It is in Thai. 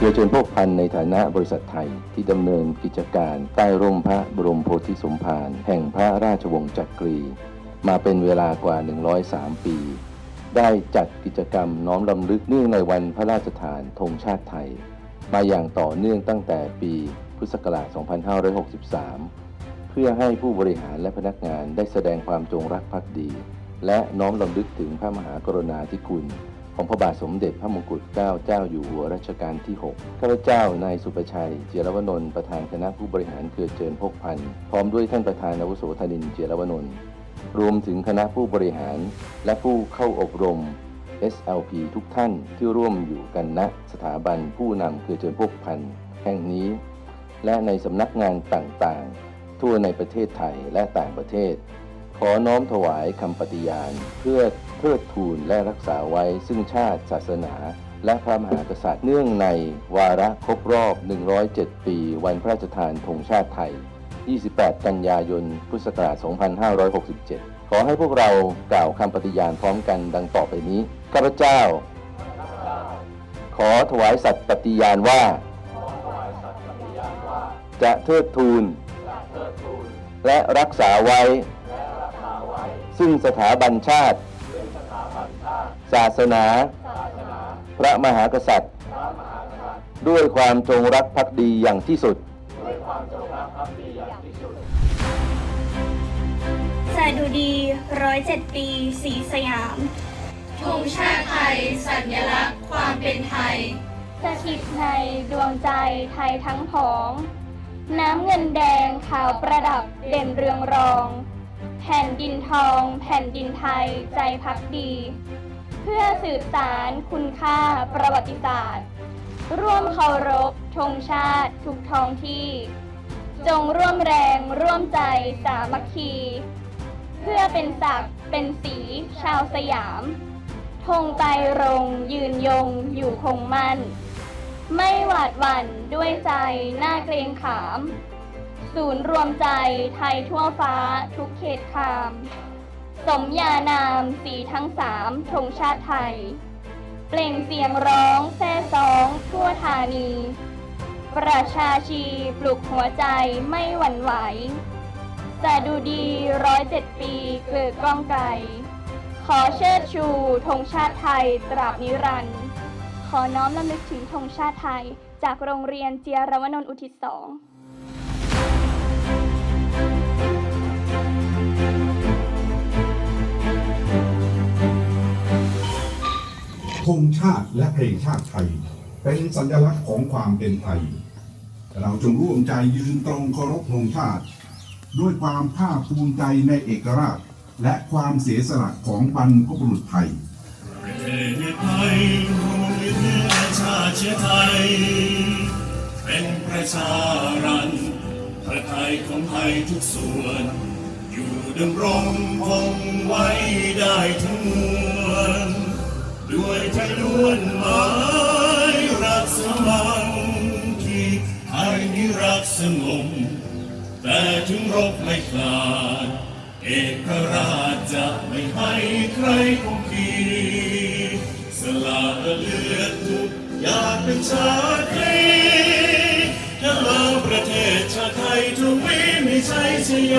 เพื่อเชิญพวกพันในฐานะบริษัทไทยที่ดำเนินกิจการใต้ร่มพระบรมโพธิสมภารแห่งพระราชวงศ์จักรี มาเป็นเวลากว่า 103 ปี ได้จัดกิจกรรมน้อมรำลึกเนื่องในวันพระราชทานธงชาติไทย มาอย่างต่อเนื่องตั้งแต่ปีพุทธศักราช 2563 เพื่อให้ผู้บริหารและพนักงานได้แสดงความจงรักภักดี และน้อมรำลึกถึงพระมหากรุณาธิคุณ ของพระบาทสมเด็จพระมงกุฎเกล้าเจ้าอยู่หัวรัชกาลที่ 6 ข้าพเจ้านายสุประชัย เจรวนนท์ประธานคณะผู้บริหารเครือเจริญพกพันธ์พร้อมด้วยท่านประธานอาวุโสธนินเจรวนนท์รวมถึงคณะผู้บริหารและผู้เข้าอบรม SLP ทุกท่านที่ร่วมอยู่กันณสถาบันผู้นำเครือเจริญพกพันธ์แห่งนี้ และในสำนักงานต่างๆ ทั่วในประเทศไทยและต่างประเทศ ขอน้อมถวายคำปฏิญาณเพื่อ เทิดทูนและรักษาไว้ซึ่งชาติศาสนา และพระมหากษัตริย์เนื่องในวาระครบรอบ 107 ปี วันพระราชทานธงชาติไทย 28 กันยายน พุทธศักราช 2567 ขอให้พวกเรากล่าวคำปฏิญาณพร้อมกันดังต่อไปนี้ ข้าพเจ้า ขอถวายสัตย์ปฏิญาณว่า จะเทิดทูน และรักษาไว้ ซึ่งสถาบันชาติ ศาสนา พระมหากษัตริย์ ด้วยความจงรักภักดีอย่างที่สุดสดุดีร้อยเจ็ดปีสีสยาม ธงชาติไทย สัญลักษณ์ความเป็นไทย สถิตในดวงใจไทยทั้งผอง น้ำเงินแดงขาวประดับเด่นเรืองรอง แผ่นดินทอง แผ่นดินไทยใจพักดี เพื่อสืบสารคุณค่าประวัติศาสตร์ ร่วมเคารพธงชาติทุกท้องที่ จงร่วมแรงร่วมใจสามัคคี เพื่อเป็นศักดิ์เป็นสีชาวสยามธงไตรรงยืนยงอยู่คงมั่น ไม่หวาดหวั่นด้วยใจหน้าเกรงขาม ศูนย์รวมใจไทยทั่วฟ้าทุกเขตคาม สมญานามสีทั้งสามธงชาติไทย เปล่งเสียงร้องแซ่ซองทั่วธานี ประชาชีปลุกหัวใจไม่หวั่นไหวแต่ดูดีร้อยเจ็ดปีเกิดก้องไกล ขอเชิดชูธงชาติไทยตราบนิรันดร์ขอน้อมรำลึกถึงธงชาติไทย จากโรงเรียนเจียรวนนท์อุทิศสอง ธงชาติและเพลงชาติไทย เป็นสัญลักษณ์ของความเป็นไทย เราจงร่วมใจยืนตรงเคารพธงชาติ ด้วยความภาคภูมิใจในเอกราช และความเสียสละของบรรพบุรุษไทยประเทศไทยรู้เนื้อชาติเชื้อไทย เป็นประชารันพระไทยของไทยทุกส่วน อยู่ดำรงคงไว้ได้ทั้งมวล ด้วยใจล้วนหมายรักสมังที่ไทยนี้รักสงบแต่ถึงรบไม่กลาดเอกราชจะไม่ให้ใครคงขีสละเลือดทุกอยากเป็นชาติไทยถ้าเราประเทศชาติไทยทวีมีชัยชโย